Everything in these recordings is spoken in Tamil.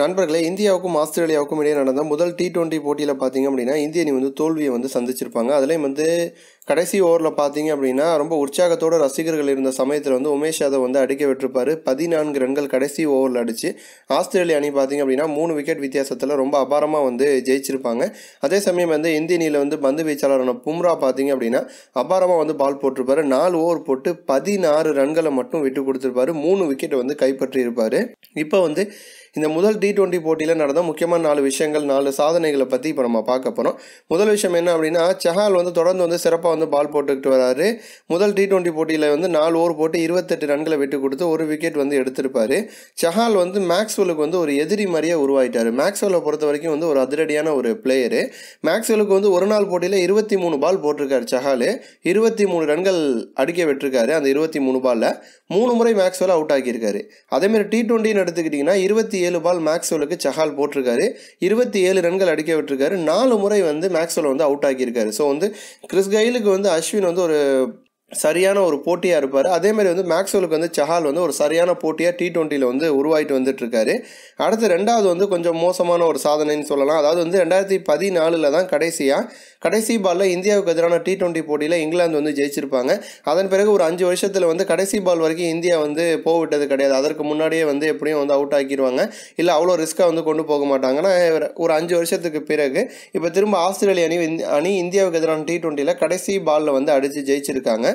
நண்பர்களே இந்தியாவுக்கும் ஆஸ்திரேலியாவுக்கும் இடையே நடந்த முதல் டி டுவெண்ட்டி போட்டியில் பார்த்தீங்க அப்படின்னா இந்திய அணி வந்து தோல்வியை வந்து சந்திச்சிருப்பாங்க. அதுலேயும் வந்து கடைசி ஓவரில் பார்த்தீங்க அப்படின்னா ரொம்ப உற்சாகத்தோட ரசிகர்கள் இருந்த சமயத்தில் வந்து உமேஷ் யாதவ் வந்து அடிக்க விட்டுருப்பாரு. பதினான்கு ரன்கள் கடைசி ஓவரில் அடித்து ஆஸ்திரேலிய அணி பார்த்தீங்க அப்படின்னா மூணு விக்கெட் வித்தியாசத்தில் ரொம்ப அபாரமாக வந்து ஜெயிச்சிருப்பாங்க. அதே சமயம் வந்து இந்திய அணியில் வந்து பந்து வீச்சாளரான பும்ரா பார்த்தீங்க அப்படின்னா அபாரமாக வந்து பால் போட்டிருப்பாரு. நாலு ஓவர் போட்டு பதினாறு ரன்களை மட்டும் விட்டு கொடுத்துருப்பாரு. மூணு விக்கெட் வந்து கைப்பற்றியிருப்பார். இப்போ வந்து இந்த முதல் டி டுவெண்ட்டி போட்டியில் நடந்த முக்கியமான நாலு விஷயங்கள் நாலு சாதனைகளை பற்றி இப்போ நம்ம பார்க்க போகிறோம் முதல் விஷயம் என்ன அப்படின்னா சஹால் வந்து தொடர்ந்து வந்து சிறப்பாக வந்து பால் போட்டுக்கிட்டு வராரு. முதல் டி டுவெண்ட்டி போட்டியில் வந்து நாலு ஓவர் போட்டு இருபத்தெட்டு ரன்களை விட்டு கொடுத்து ஒரு விக்கெட் வந்து எடுத்திருப்பார். சஹால் வந்து மேக்ஸ்வெலுக்கு வந்து ஒரு எதிரி மாதிரியே உருவாயிட்டார். மேக்ஸ்வெலை பொறுத்த வரைக்கும் வந்து ஒரு அதிரடியான ஒரு பிளேயரு மேக்ஸ்வெலுக்கு வந்து ஒரு நாள் போட்டியில் இருபத்தி மூணு பால் போட்டிருக்காரு சஹால் இருபத்தி மூணு ரன்கள் அடிக்க விட்டுருக்காரு அந்த இருபத்தி மூணு பாலில் மூணு முறை மேக்ஸ்வெல் அவுட் ஆக்கியிருக்காரு. அதேமாதிரி டி டுவெண்ட்டின்னு எடுத்துக்கிட்டிங்கன்னா இருபத்தி ஏழு பால் மேக்ஸ்வெலுக்கு சஹால் போட்டிருக்காரு. இருபத்தி ஏழு ரன்கள் அடிக்க விட்டுருக்காரு. நாலு முறை வந்து மேக்ஸ்வெல் வந்து அவுட் ஆக்கியிருக்காரு. ஸோ வந்து கிறிஸ் கைலுக்கு வந்து அஸ்வின் வந்து ஒரு சரியான ஒரு போட்டியாக இருப்பார். அதேமாதிரி வந்து மேக்ஸ்வெலுக்கு வந்து சஹால் வந்து ஒரு சரியான போட்டியாக டி டுவெண்ட்டியில் வந்து உருவாயிட்டு வந்துட்டுருக்காரு. அடுத்து ரெண்டாவது வந்து கொஞ்சம் மோசமான ஒரு சாதனைன்னு சொல்லலாம். அதாவது வந்து ரெண்டாயிரத்தி பதினாலில் தான் கடைசியாக கடைசி பாலில் இந்தியாவுக்கு எதிரான டி டுவெண்ட்டி போட்டியில் இங்கிலாந்து வந்து ஜெயிச்சிருப்பாங்க. அதன் பிறகு ஒரு அஞ்சு வருஷத்தில் வந்து கடைசி பால் வரைக்கும் இந்தியா வந்து போவிட்டது கிடையாது. அதற்கு முன்னாடியே வந்து எப்படியும் வந்து அவுட் ஆக்கிடுவாங்க இல்லை அவ்வளோ ரிஸ்க்காக வந்து கொண்டு போக மாட்டாங்கன்னா ஒரு அஞ்சு வருஷத்துக்கு பிறகு இப்போ திரும்ப ஆஸ்திரேலிய அணி அணி இந்தியாவுக்கு எதிரான டி டுவெண்ட்டியில் கடைசி பாலில் வந்து அடித்து ஜெயிச்சிருக்காங்க.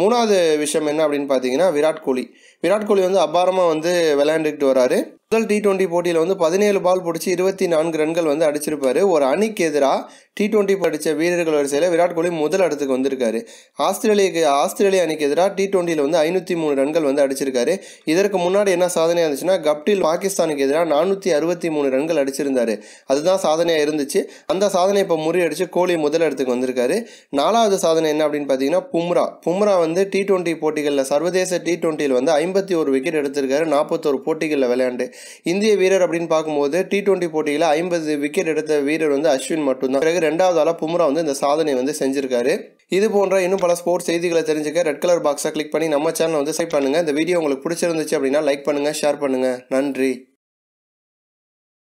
மூணாவது விஷயம் என்ன அப்படின்னு பார்த்தீங்கன்னா விராட் கோலி. விராட் கோலி வந்து அபாரமாக வந்து விளையாண்டுக்கிட்டு வராரு. முதல் டி டுவெண்ட்டி போட்டியில் வந்து பதினேழு பால் பிடிச்சி இருபத்தி நான்கு ரன்கள் வந்து அடிச்சிருப்பாரு. ஒரு அணிக்கு எதிராக டி டுவெண்ட்டி படித்த வீரர்கள் வரிசையில் விராட் கோலி முதல் இடத்துக்கு வந்திருக்காரு. ஆஸ்திரேலியாக்கு ஆஸ்திரேலிய அணிக்கு எதிராக டி டுவெண்ட்டியில் வந்து ஐநூற்றி மூணு ரன்கள் வந்து அடிச்சிருக்காரு. இதற்கு முன்னாடி என்ன சாதனையாக இருந்துச்சுன்னா கப்டில் பாகிஸ்தானுக்கு எதிராக நானூற்றி அறுபத்தி மூணு ரன்கள் அடிச்சிருந்தாரு. அதுதான் சாதனையாக இருந்துச்சு. அந்த சாதனை இப்போ முறியடிச்சு கோலி முதல் இடத்துக்கு வந்திருக்காரு. நாலாவது சாதனை என்ன அப்படின்னு பார்த்தீங்கன்னா பும்ரா. பும்ரா வந்து டி டுவெண்ட்டி போட்டிகளில் சர்வதேச டி டுவெண்ட்டியில் வந்து ஐம்பத்தி ஒரு விக்கெட் எடுத்திருக்காரு. நாற்பத்தோரு போட்டிகளில் விளையாண்டு இந்திய வீரர் அப்படின்னு பார்க்கும்போது டி டுவெண்ட்டி போட்டியில் ஐம்பது விக்கெட் எடுத்த வீரர் வந்து அஸ்வின் மட்டும்தான். பிறகு ரெண்டாவது ஆளாக பும்ரா வந்து இந்த சாதனை வந்து செஞ்சிருக்காரு. இது போன்ற இன்னும் பல ஸ்போர்ட்ஸ் செய்திகளை தெரிஞ்சுக்க ரெட் கலர் பாக்ஸை கிளிக் பண்ணி நம்ம சேனலை வந்து சைட் பண்ணுங்கள் இந்த வீடியோ உங்களுக்கு பிடிச்சிருந்துச்சு அப்படின்னா லைக் பண்ணுங்கள் ஷேர் பண்ணுங்கள் நன்றி.